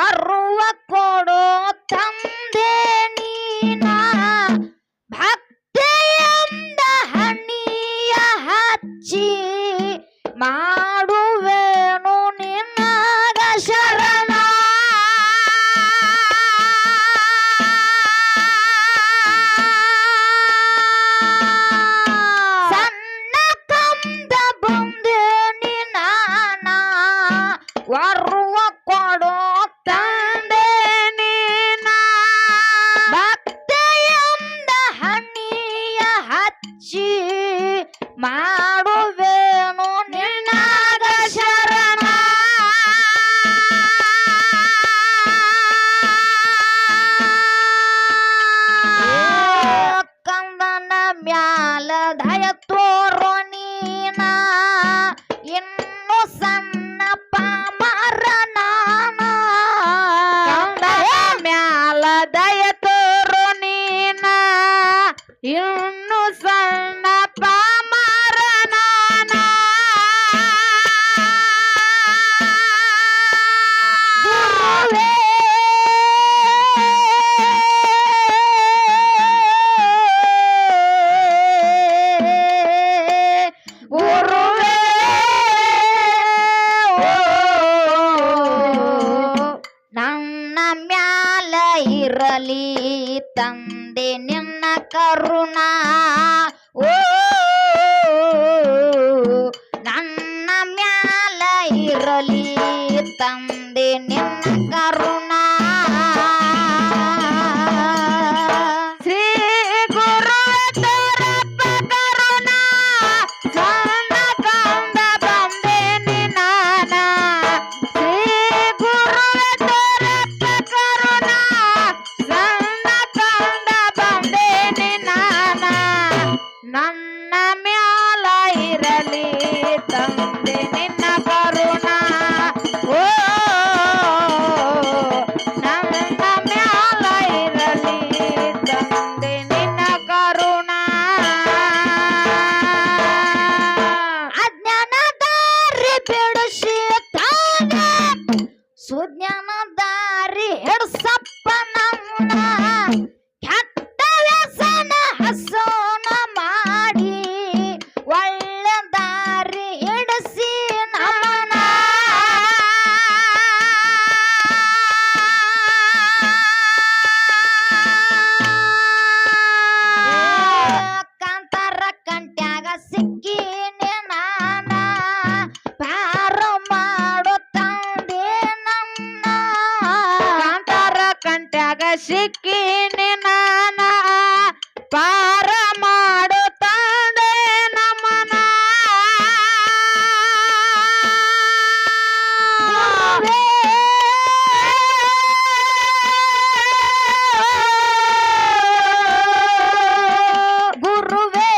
barro. ಇರಲಿ ತಂದೆ ನಿನ್ನ ಕರುಣ. ಶ್ರೀ ಗುರು ಕರುಣ. ಸಣ್ಣ ಕಂದ ಬಂದೆ ನಿನಾನ ಶ್ರೀ ಬಂದೆ ನಮ್ಮ 妈。ಸಿಕ್ಕಿನಿ ನಾನ ಪಾರ ಮಾಡುತ್ತಾಂಡೆ ನಮನ ಗುರುವೇ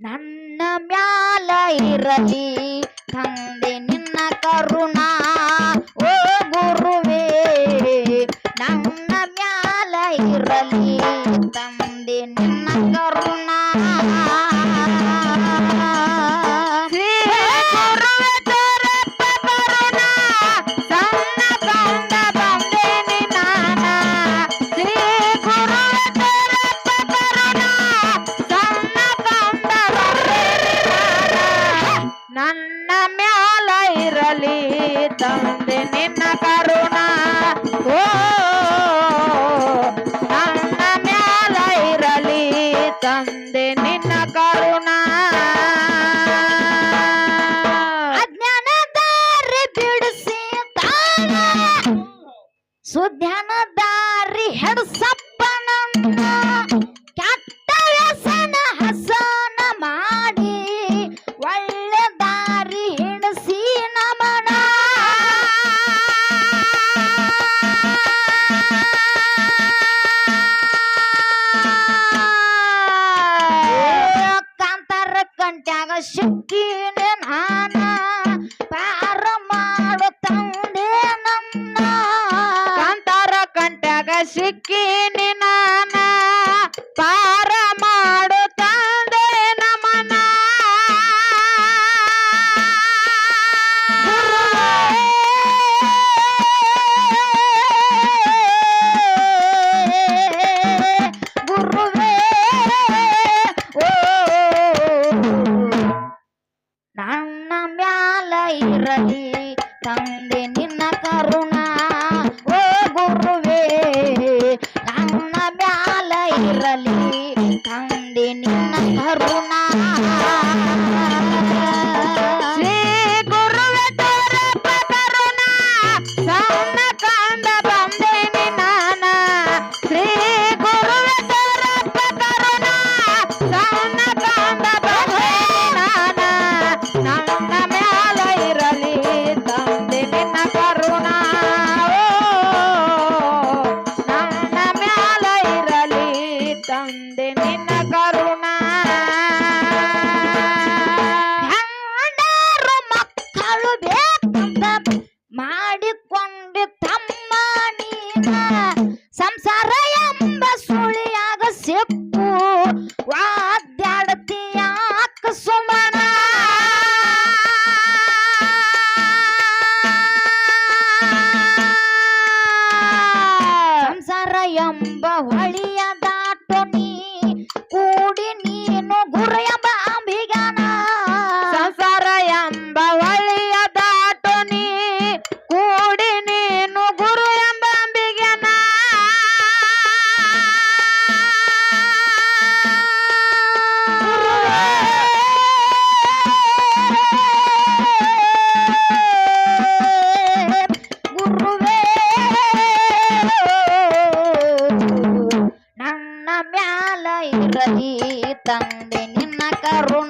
ನನ್ನ ಮ್ಯಾಲ ಇರಲಿ ಸುಧ್ಯಾನ ದಾರಿ ಹೆಡ್ಸಪ್ಪನನ್ನ ಕೆಟ್ಟ ವ್ಯಸನ ಹಸನ ಮಾಡಿ ಒಳ್ಳೆ ದಾರಿ ಹಿಡಿಸಿ ನಮನ ಕಾಂತಾರ ಕಂಟ್ಯಾಗ ಸಿಕ್ಕಿನ ನಾನ. again. மாடிக்கொண்டு ಪ್ರತಿ ತಂದೆ ನಿನ್ನ ಕರುಣ.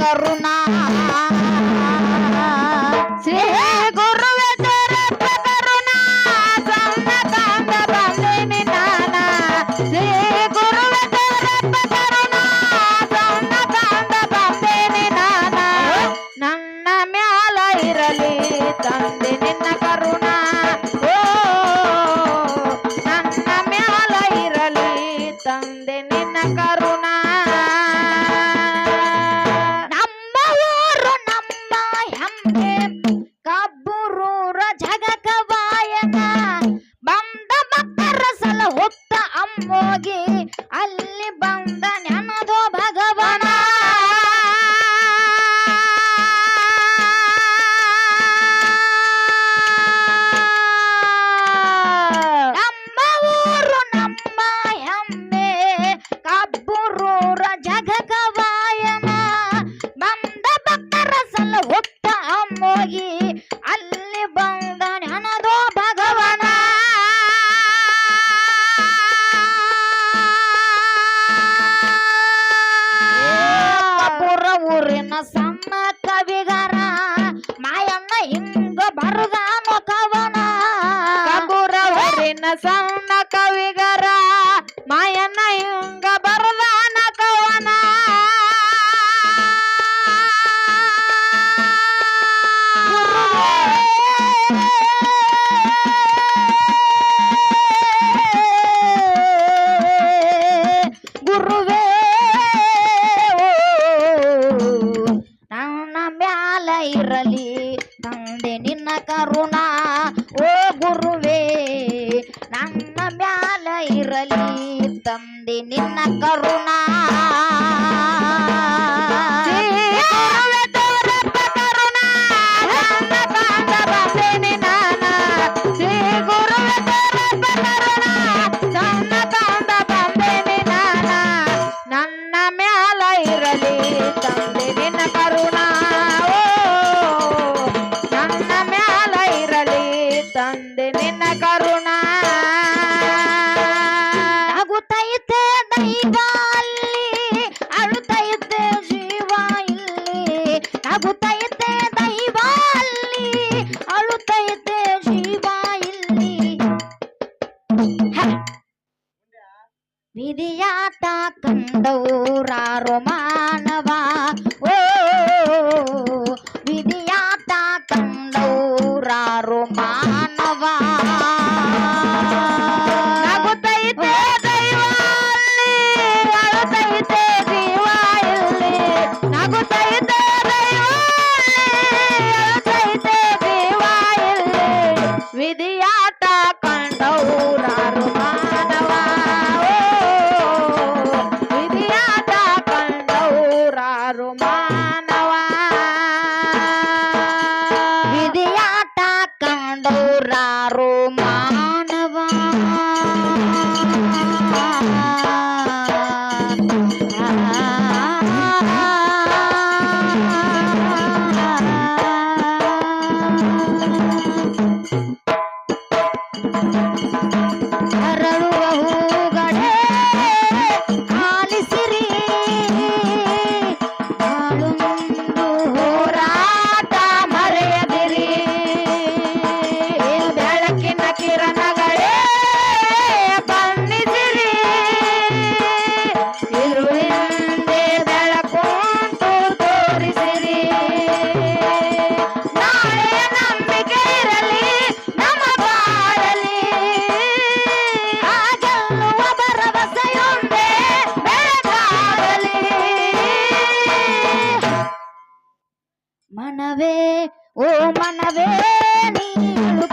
ಕರುಣಾ ಊರಿನ ಸಣ್ಣ ಕವಿಗರ ಮಾಯಣ್ಣ ಹಿಂಗ ಬರದಾನೋ ಕವನ ಊರಿನ ಸಣ್ಣ ಇಲ್ಲಿ మనవే ఓ మనవే నీళ్ళు